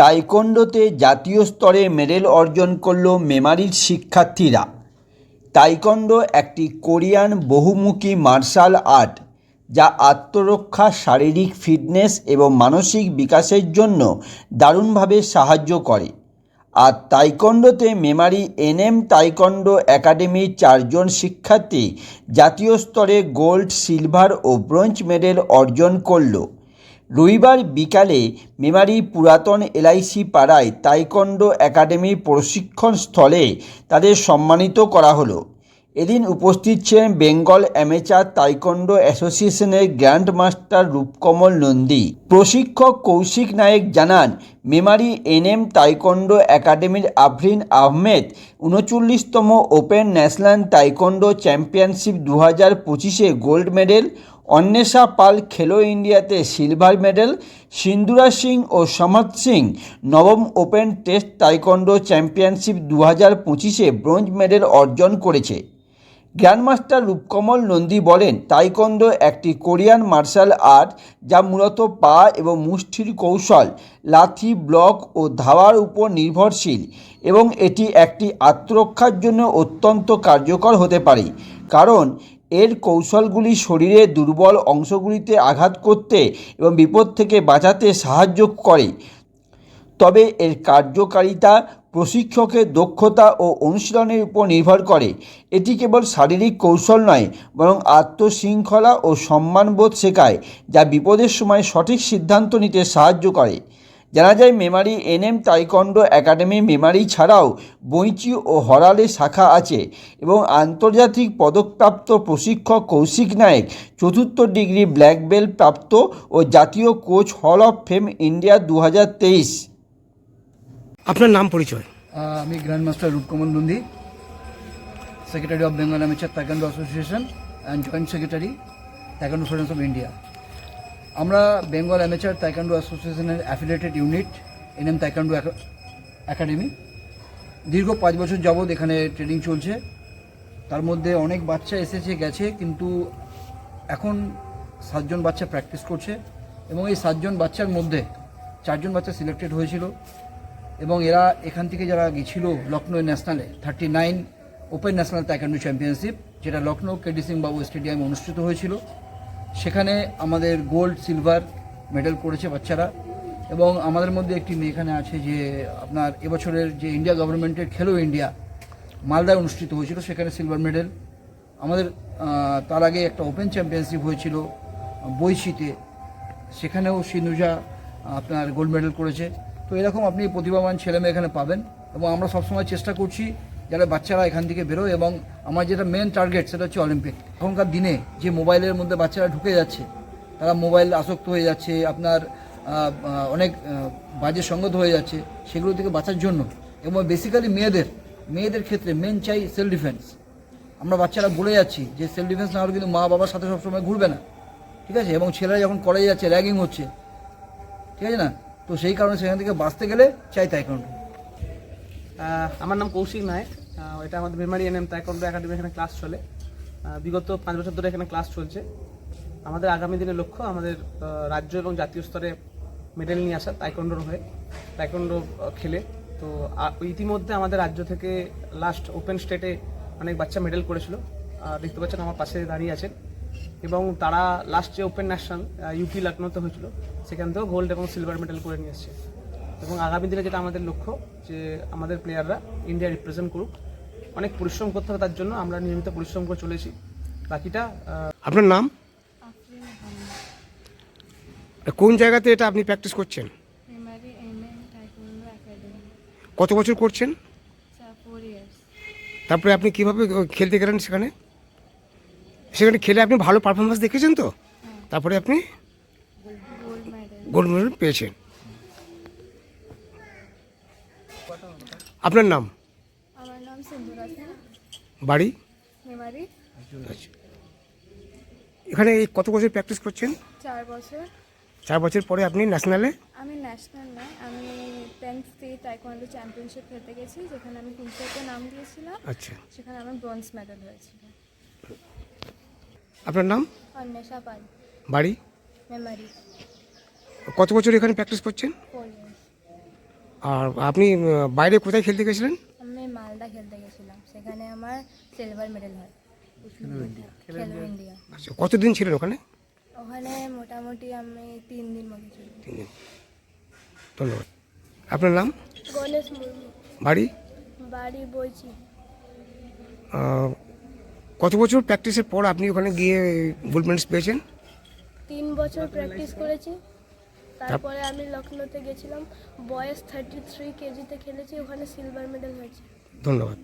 তাইকোন্ডোতে জাতীয় স্তরে মেডেল অর্জন করল মেমারির শিক্ষার্থীরা। তাইকোন্ডো একটি কোরিয়ান বহুমুখী মার্শাল আর্ট, যা আত্মরক্ষা, শারীরিক ফিটনেস এবং মানসিক বিকাশের জন্য দারুণভাবে সাহায্য করে। আর তাইকোন্ডোতে মেমারি এনএম তাইকোন্ডো একাডেমির চারজন শিক্ষার্থী জাতীয় স্তরে গোল্ড, সিলভার ও ব্রোঞ্জ মেডেল অর্জন করল। রবিবার বিকালে মেমারি পুরাতন এলআইসি পাড়ায় তাইকোন্ডো একাডেমির প্রশিক্ষণ স্থলে তাদের সম্মানিত করা হলো। এদিন উপস্থিত ছিলেন বেঙ্গল অ্যামেচার তাইকোন্ডো অ্যাসোসিয়েশনের গ্র্যান্ড মাস্টার রূপকমল নন্দী। প্রশিক্ষক কৌশিক নায়েক জানান, মেমারি এনএম তাইকোন্ডো একাডেমির আফরিন আহমেদ উনচল্লিশতম ওপেন ন্যাশনাল তাইকোন্ডো চ্যাম্পিয়নশিপ দু হাজার পঁচিশে গোল্ড মেডেল অন্বেষা পাল খেলো ইন্ডিয়াতে সিলভার মেডেল, সিন্দুরা সিং ও সমত সিং নবম ওপেন টেস্ট তাইকোন্ডো চ্যাম্পিয়নশিপ দু হাজার পঁচিশে ব্রোঞ্জ মেডেল অর্জন করেছে। গ্র্যান্ডমাস্টার রূপকমল নন্দী বলেন, তাইকোন্ডো একটি কোরিয়ান মার্শাল আর্ট যা মূলত পা এবং মুষ্টির কৌশল, লাথি, ব্লক ও ধাওয়ার উপর নির্ভরশীল এবং এটি একটি আত্মরক্ষার জন্য অত্যন্ত কার্যকর হতে পারে। কারণ এর কৌশলগুলি শরীরের দুর্বল অংশগুলিতে আঘাত করতে এবং বিপদ থেকে বাঁচাতে সাহায্য করে। তবে এর কার্যকারিতা, প্রশিক্ষকের দক্ষতা ও অনুশীলনের উপর নির্ভর করে। এটি কেবল শারীরিক কৌশল নয়, বরং আত্মশৃঙ্খলা ও সম্মানবোধ শেখায়, যা বিপদের সময় সঠিক সিদ্ধান্ত নিতে সাহায্য করে। জানা যায় Memari NM taekwondo academy Memari ছাড়াও বইচি ও হরালে শাখা আছে এবং আন্তর্জাতিক পদকপ্রাপ্ত প্রশিক্ষক কৌশিক নায়েক চতুর্থ ডিগ্রি ব্ল্যাক বেল্ট প্রাপ্ত ও জাতীয় coach hall of fame India দু হাজার তেইশ। আপনার নাম পরিচয়? আমি grand master Rupkamal Nandi secretary of Bengal amateur taekwondo association and joint secretary taekwondo federation of India. আমরা বেঙ্গল অ্যামেচার তাইকান্ডো অ্যাসোসিয়েশনের affiliated unit NM taekwondo academy দীর্ঘ পাঁচ বছর যাবৎ এখানে ট্রেনিং চলছে। তার মধ্যে অনেক বাচ্চা এসেছে, গেছে, কিন্তু এখন সাতজন বাচ্চা প্র্যাকটিস করছে এবং এই সাতজন বাচ্চার মধ্যে চারজন বাচ্চা সিলেক্টেড হয়েছিল এবং এরা এখান থেকে যারা গেছিল Lucknow ন্যাশনালে thirty nine open national taekwondo championship যেটা লখনৌ, কেডি সিং বাবু স্টেডিয়ামে অনুষ্ঠিত হয়েছিল। সেখানে আমাদের গোল্ড সিলভার মেডেল করেছে বাচ্চারা এবং আমাদের মধ্যে একটি মেয়ে এখানে আছে যে আপনার এবছরের যে ইন্ডিয়া গভর্নমেন্টের খেলো ইন্ডিয়া মালদায় অনুষ্ঠিত হয়েছিল, সেখানে সিলভার মেডেল আমাদের তার আগে একটা ওপেন চ্যাম্পিয়নশিপ হয়েছিল বইশিতে সেখানেও সিনুজা আপনার গোল্ড মেডেল করেছে। তো এরকম আপনি প্রতিভাবান ছেলেমেয়ে এখানে পাবেন এবং আমরা সবসময় চেষ্টা করছি যারা বাচ্চারা এখান থেকে বেরোয় এবং আমার যেটা মেন টার্গেট সেটা হচ্ছে অলিম্পিক এখনকার দিনে যে মোবাইলের মধ্যে বাচ্চারা ঢুকে যাচ্ছে, তারা মোবাইল আসক্ত হয়ে যাচ্ছে, আপনার অনেক বাজে সঙ্গত হয়ে যাচ্ছে, সেগুলো থেকে বাঁচার জন্য। এবং বেসিক্যালি মেয়েদের মেয়েদের ক্ষেত্রে মেন চাই সেলফ ডিফেন্স আমরা বাচ্চারা বলে যাচ্ছি যে সেলফ ডিফেন্স না হলে কিন্তু মা বাবার সাথে সবসময় ঘুরবে না। ঠিক আছে? এবং ছেলেরা যখন কলেজে যাচ্ছে র্যাগিং হচ্ছে, ঠিক আছে না? তো সেই কারণে সেখান থেকে বাঁচতে গেলে চাই তাই কারণ আমার নাম কৌশিক নায়ক। এটা আমাদের মেমারি এনএম তাইকন্ডো একাডেমি এখানে ক্লাস চলে। বিগত পাঁচ বছর ধরে এখানে ক্লাস চলছে। আমাদের আগামী দিনের লক্ষ্য আমাদের রাজ্য এবং জাতীয় স্তরে মেডেল নিয়ে আসা তাইকন্ডোর হয়ে তাইকন্ডো খেলে। তো ইতিমধ্যে আমাদের রাজ্য থেকে লাস্ট ওপেন স্টেটে অনেক বাচ্চা মেডেল করেছিল। দেখতে পাচ্ছেন আমার পাশে দাঁড়িয়ে আছেন। এবং তারা লাস্ট যে ওপেন ন্যাশনাল ইউপি লখনৌতে হয়েছিল, সেখান থেকেও গোল্ড এবং সিলভার মেডেল করে নিয়ে এসছে। এবং আগামী দিনে যেটা আমাদের লক্ষ্য, যে আমাদের প্লেয়াররা ইন্ডিয়া রিপ্রেজেন্ট করুক। অনেক পরিশ্রম করতে হবে তার জন্য আমরা নিয়মিত পরিশ্রম করে চলেছি। বাকিটা আপনার নাম? কোন জায়গাতে এটা আপনি প্র্যাকটিস করছেন? কত বছর করছেন? তারপরে আপনি কীভাবে খেলতে গেলেন সেখানে? সেখানে খেলে আপনি ভালো পারফরমেন্স দেখেছেন তো? তারপরে আপনি গোল্ড মেডেল পেয়েছেন। আপনার নাম আমার নাম সিন্ধুরা সিং বাড়ি? আচ্ছা। এখানে এই কত বছর প্র্যাকটিস করছেন? চার বছর। চার বছর পরে আপনি ন্যাশনালে আমি ন্যাশনাল নয় আমি টেন্থ স্টেট টাইকোয়ান্ডো চ্যাম্পিয়নশিপ খেলতে গেছি যেখানে আমি তিনশোতে নাম দিয়েছিলাম। আচ্ছা। সেখানে আমার ব্রোঞ্জ মেডেল হয়েছিল। আপনার নাম? অন্বেষা পাল। বাড়ি? মেমারি। কত বছর এখানে প্র্যাকটিস করছেন? আর আপনি বাইরে কোথায় খেলতে গেছিলেন? আমি খেলতে গেছিলাম সেখানে আমার সিলভার মেডেল হয়। খেলো ইন্ডিয়া। আচ্ছা কতদিন ছিলেন ওখানে? ওখানে মোটামুটি আমি তিন দিন মতো ছিল তিন দিন ধন্যবাদ। আপনার নাম? গণেশ মুর্মু। বাড়ি? বাড়ি বইছি। কত বছর প্র্যাকটিসের পর আপনি ওখানে গিয়ে গোল্ড মেডেলস পেয়েছেন? তিন বছর প্র্যাকটিস করেছি। তারপরে আমি লখনৌতে গেছিলাম। বয়েস থার্টি থ্রি কেজিতে খেলেছি ওখানে সিলভার মেডেল হয়েছে। ধন্যবাদ।